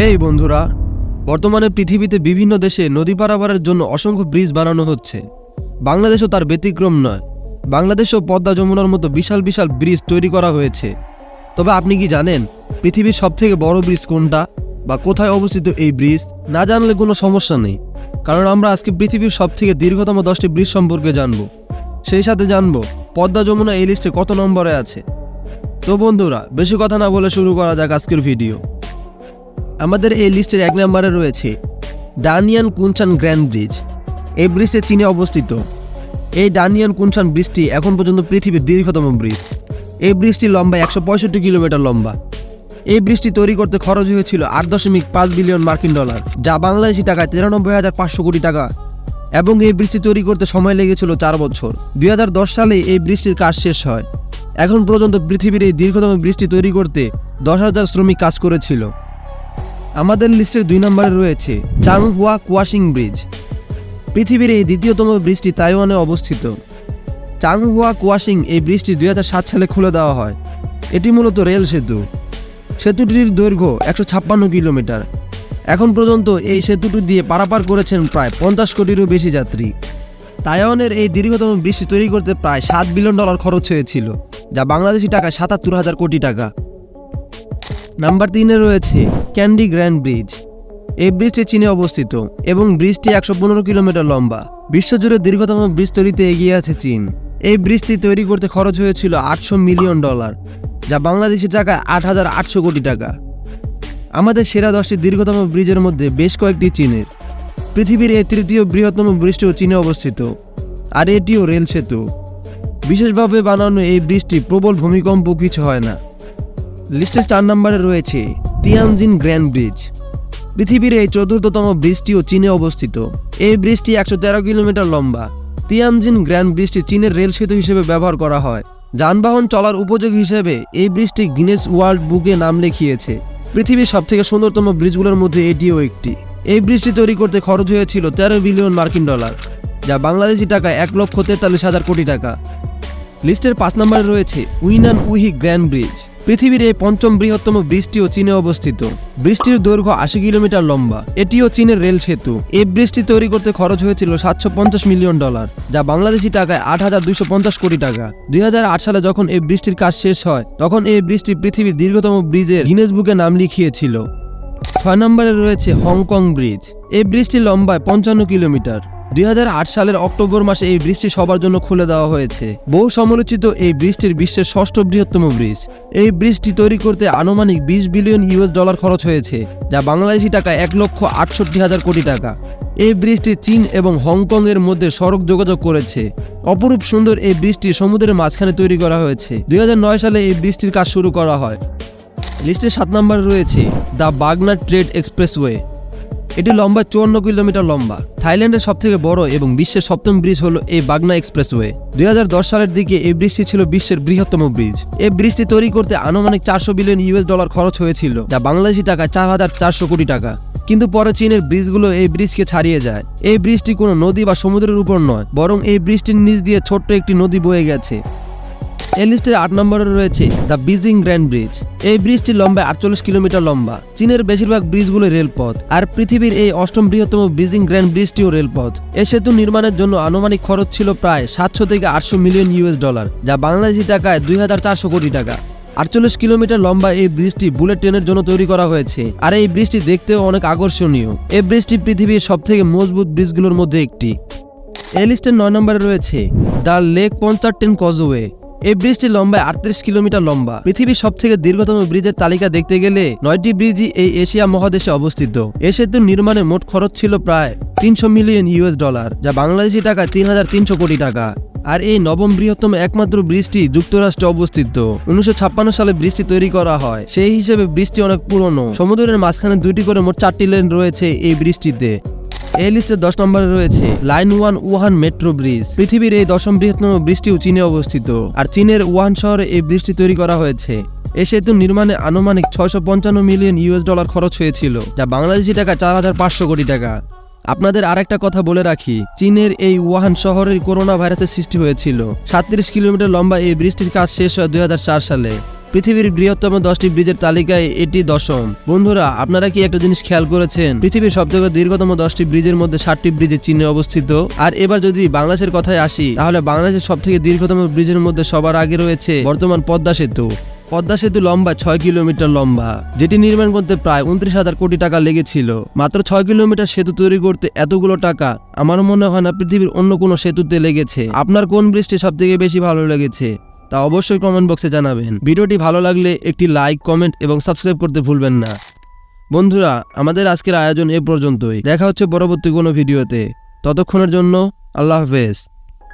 হেই বন্ধুরা, বর্তমানে পৃথিবীতে বিভিন্ন দেশে নদী পারাপারের জন্য অসংখ্য ব্রিজ বানানো হচ্ছে। বাংলাদেশও তার ব্যতিক্রম নয়। বাংলাদেশেও পদ্মা যমুনার মতো বিশাল বিশাল ব্রিজ তৈরি করা হয়েছে। তবে আপনি কি জানেন, পৃথিবীর সবথেকে বড় ব্রিজ কোনটা বা কোথায় অবস্থিত এই ব্রিজ? না জানলে কোনো সমস্যা নেই, কারণ আমরা আজকে পৃথিবীর সবথেকে দীর্ঘতম দশটি ব্রিজ সম্পর্কে জানব। সেই সাথে জানব, পদ্মা যমুনা এই লিস্টে কত নম্বরে আছে। তো বন্ধুরা, বেশি কথা না বলে শুরু করা যাক আজকের ভিডিও। আমাদের এই লিস্টের এক নম্বরে রয়েছে ডানিয়ান কুনচান গ্র্যান্ড ব্রিজ। এই ব্রিজটি চীনে অবস্থিত। এই ডানিয়ান কুনচান ব্রিজটি এখন পর্যন্ত পৃথিবীর দীর্ঘতম ব্রিজ। এই ব্রিজটি লম্বা একশো পঁয়ষট্টি কিলোমিটার লম্বা। এই ব্রিজটি তৈরি করতে খরচ হয়েছিল আট দশমিক পাঁচ বিলিয়ন মার্কিন ডলার, যা বাংলাদেশি টাকায় তিরানব্বই হাজার পাঁচশো কোটি টাকা। এবং এই ব্রিজটি তৈরি করতে সময় লেগেছিল চার বছর। দুই সালে এই ব্রিজটির কাজ শেষ হয়। এখন পর্যন্ত পৃথিবীর এই দীর্ঘতম ব্রিজটি তৈরি করতে দশ হাজার শ্রমিক কাজ করেছিল। আমাদের লিস্টের দুই নম্বরে রয়েছে চাংহুয়া কুয়াশিং ব্রিজ। পৃথিবীর এই দ্বিতীয়তম ব্রিজটি তাইওয়ানে অবস্থিত। চাংহুয়া কুয়াশিং এই ব্রিজটি দুই হাজার সাত সালে খুলে দেওয়া হয়। এটি মূলত রেল সেতু। সেতুটির দৈর্ঘ্য একশো ছাপ্পান্ন কিলোমিটার। এখন পর্যন্ত এই সেতুটি দিয়ে পারাপার করেছেন প্রায় পঞ্চাশ কোটিরও বেশি যাত্রী। তাইওয়ানের এই দীর্ঘতম ব্রিজটি তৈরি করতে প্রায় সাত বিলিয়ন ডলার খরচ হয়েছিল, যা বাংলাদেশি টাকায় সাতাত্তর হাজার কোটি টাকা। নাম্বার তিনে রয়েছে ক্যান্ডি গ্র্যান্ড ব্রিজ। এই ব্রিজটি চীনে অবস্থিত এবং ব্রিজটি একশো পনেরো কিলোমিটার লম্বা। বিশ্বজুড়ে দীর্ঘতম ব্রিজ তৈরিতে এগিয়ে আছে চীন। এই ব্রিজটি তৈরি করতে খরচ হয়েছিল আটশো মিলিয়ন ডলার, যা বাংলাদেশি টাকায় আট হাজার আটশো কোটি টাকা। আমাদের সেরা দশটি দীর্ঘতম ব্রিজের মধ্যে বেশ কয়েকটি চীনের। পৃথিবীর এই তৃতীয় বৃহত্তম ব্রিজটিও চীনে অবস্থিত, আর এটিও রেল সেতু। বিশেষভাবে বানানো এই ব্রিজটি প্রবল ভূমিকম্প কিছু হয় না। লিস্টের চার নম্বরে রয়েছে তিয়ানজিন গ্র্যান্ড ব্রিজ। পৃথিবীর এই চতুর্থতম ব্রিজটিও চীনে অবস্থিত। এই ব্রিজটি একশো তেরো কিলোমিটার লম্বা। তিয়ানজিন গ্র্যান্ড ব্রিজটি চীনের রেল সেতু হিসেবে ব্যবহার করা হয়। যানবাহন চলার উপযোগী হিসেবে এই ব্রিজটি গিনেস ওয়ার্ল্ড বুকে নাম লিখিয়েছে। পৃথিবীর সবথেকে সুন্দরতম ব্রিজগুলোর মধ্যে এটিও একটি। এই ব্রিজটি তৈরি করতে খরচ হয়েছিল তেরো বিলিয়ন মার্কিন ডলার, যা বাংলাদেশি টাকায় এক লক্ষ তেতাল্লিশ হাজার কোটি টাকা। লিস্টের পাঁচ নম্বরে রয়েছে উইনান উহি গ্র্যান্ড ব্রিজ। পৃথিবীর এই পঞ্চম বৃহত্তম ব্রিজটিও চীনে অবস্থিত। ব্রিজটির দৈর্ঘ্য আশি কিলোমিটার লম্বা। এটিও চীনের রেল সেতু। এই ব্রিজটি তৈরি করতে খরচ হয়েছিল সাতশো পঞ্চাশ মিলিয়ন ডলার, যা বাংলাদেশি টাকায় আট হাজার দুইশো পঞ্চাশ কোটি টাকা। দুই হাজার আট সালে যখন এই ব্রিজটির কাজ শেষ হয়, তখন এই ব্রিজটি পৃথিবীর দীর্ঘতম ব্রিজের গিনেস বুকে নাম লিখিয়েছিল। ছয় নম্বরে রয়েছে হংকং ব্রিজ। এই ব্রিজটি লম্বায় পঞ্চান্ন কিলোমিটার। দুই হাজার আট সালের অক্টোবর মাসে এই ব্রিজটি সবার জন্য খুলে দেওয়া হয়েছে। বহু সমালোচিত এই ব্রিজটির বিশ্বের ষষ্ঠ বৃহত্তম ব্রিজ। এই ব্রিজটি তৈরি করতে আনুমানিক বিশ বিলিয়ন ইউএস ডলার খরচ হয়েছে, যা বাংলাদেশি টাকা এক লক্ষ আটষট্টি হাজার কোটি টাকা। এই ব্রিজটি চীন এবং হংকং এর মধ্যে সড়ক যোগাযোগ করেছে। অপরূপ সুন্দর এই ব্রিজটি সমুদ্রের মাঝখানে তৈরি করা হয়েছে। দুই হাজার নয় সালে এই ব্রিজটির কাজ শুরু করা হয়। লিস্টের সাত নম্বরে রয়েছে দ্য বাগনা ট্রেড এক্সপ্রেসওয়ে। এটি লম্বা চুয়ান্ন কিলোমিটার লম্বা। থাইল্যান্ডের সবথেকে বড় এবং বিশ্বের সপ্তম ব্রিজ হল এই বাগনা এক্সপ্রেসওয়ে। দুই হাজার দশ সালের দিকে এই ব্রিজটি ছিল বিশ্বের বৃহত্তম ব্রিজ। এই ব্রিজটি তৈরি করতে আনুমানিক চারশো বিলিয়ন ইউএস ডলার খরচ হয়েছিল, যা বাংলাদেশি টাকায় চার হাজার চারশো কোটি টাকা। কিন্তু পরে চীনের ব্রিজগুলো এই ব্রিজকে ছাড়িয়ে যায়। এই ব্রিজটি কোনো নদী বা সমুদ্রের উপর নয়, বরং এই ব্রিজটির নিচ দিয়ে ছোট্ট একটি নদী বয়ে গেছে। এই লিস্টের আট নম্বরে রয়েছে দ্য বিজিং গ্র্যান্ড ব্রিজ। এই ব্রিজটি লম্বা আটচল্লিশ কিলোমিটার লম্বা। চীনের বেশিরভাগ ব্রিজগুলো রেলপথ। আর পৃথিবীর এই অষ্টম বৃহত্তম বিজিং গ্র্যান্ড ব্রিজটিও রেলপথ। এই সেতু নির্মাণের জন্য আনুমানিক খরচ ছিল প্রায় সাতশো থেকে আটশো মিলিয়ন ইউএস ডলার, যা বাংলাদেশি টাকায় দুই হাজার চারশো কোটি টাকা। আটচল্লিশ কিলোমিটার লম্বা এই ব্রিজটি বুলেট ট্রেনের জন্য তৈরি করা হয়েছে। আর এই ব্রিজটি দেখতেও অনেক আকর্ষণীয়। এই ব্রিজটি পৃথিবীর সবথেকে মজবুত ব্রিজগুলোর মধ্যে একটি। এই লিস্টের নয় নম্বরে রয়েছে দ্য লেক পঞ্চারটেন কজওয়ে। এই ব্রিজটি লম্বায় আটত্রিশ কিলোমিটার লম্বা। পৃথিবীর সব থেকে দীর্ঘতম ব্রিজের তালিকা দেখতে গেলে নয়টি ব্রিজই এই এশিয়া মহাদেশে অবস্থিত। এ সেতুর নির্মাণে মোট খরচ ছিল প্রায় তিনশো মিলিয়ন ইউএস ডলার, যা বাংলাদেশি টাকা তিন হাজার তিনশো কোটি টাকা। আর এই নবম বৃহত্তম একমাত্র ব্রিজটি যুক্তরাষ্ট্রে অবস্থিত। উনিশশো ছাপ্পান্ন সালে ব্রিজটি তৈরি করা হয়। সেই হিসেবে ব্রিজটি অনেক পুরনো। সমুদ্রের মাঝখানে দুইটি করে মোট চারটি লেন রয়েছে এই ব্রিজটিতে। এই লিস্টে দশ নম্বরে রয়েছে line one Wuhan metro bridge. পৃথিবীর এই দশম বৃহত্তম ব্রিজটিও চীনে অবস্থিত। আর চীনের উহান শহরে এই ব্রিজটি তৈরি করা হয়েছে। এই সেতু নির্মাণে আনুমানিক ছয়শো পঞ্চান্ন মিলিয়ন ইউএস ডলার খরচ হয়েছিল, যা বাংলাদেশি টাকা চার হাজার পাঁচশো কোটি টাকা। আপনাদের আরেকটা কথা বলে রাখি, চীনের এই উহান শহরের করোনা ভাইরাসের সৃষ্টি হয়েছিল। সাতত্রিশ কিলোমিটার লম্বা এই ব্রিজটির কাজ শেষ হয় দুই হাজার চার সালে। পৃথিবীর বৃহত্তম দশটি ব্রিজের তালিকায় এটি দশম। বন্ধুরা, আপনারা কি একটা জিনিস খেয়াল করেছেন? পৃথিবীর সবথেকে দীর্ঘতম দশটি ব্রিজের মধ্যে ষাটটি ব্রিজের চীনে অবস্থিত। আর এবার যদি বাংলাদেশের কথায় আসি, তাহলে বাংলাদেশের সবথেকে দীর্ঘতম ব্রিজের মধ্যে সবার আগে রয়েছে বর্তমান পদ্মা সেতু। পদ্মা সেতু লম্বা ছয় কিলোমিটার লম্বা, যেটি নির্মাণ করতে প্রায় উনত্রিশ হাজার কোটি টাকা লেগেছিল। মাত্র ছয় কিলোমিটার সেতু তৈরি করতে এতগুলো টাকা, আমার মনে হয় না পৃথিবীর অন্য কোনো সেতুতে লেগেছে। আপনার কোন ব্রিজটি সব থেকে বেশি ভালো লেগেছে? তা অবশ্যই কমেন্ট বক্সে জানাবেন। ভিডিওটি ভালো লাগলে একটি লাইক কমেন্ট এবং সাবস্ক্রাইব করতে ভুলবেন না। বন্ধুরা, আমাদের আজকের আয়োজন এ পর্যন্তই। দেখা হচ্ছে পরবর্তী কোনো ভিডিওতে ততক্ষণের জন্য আল্লাহ হাফেজ।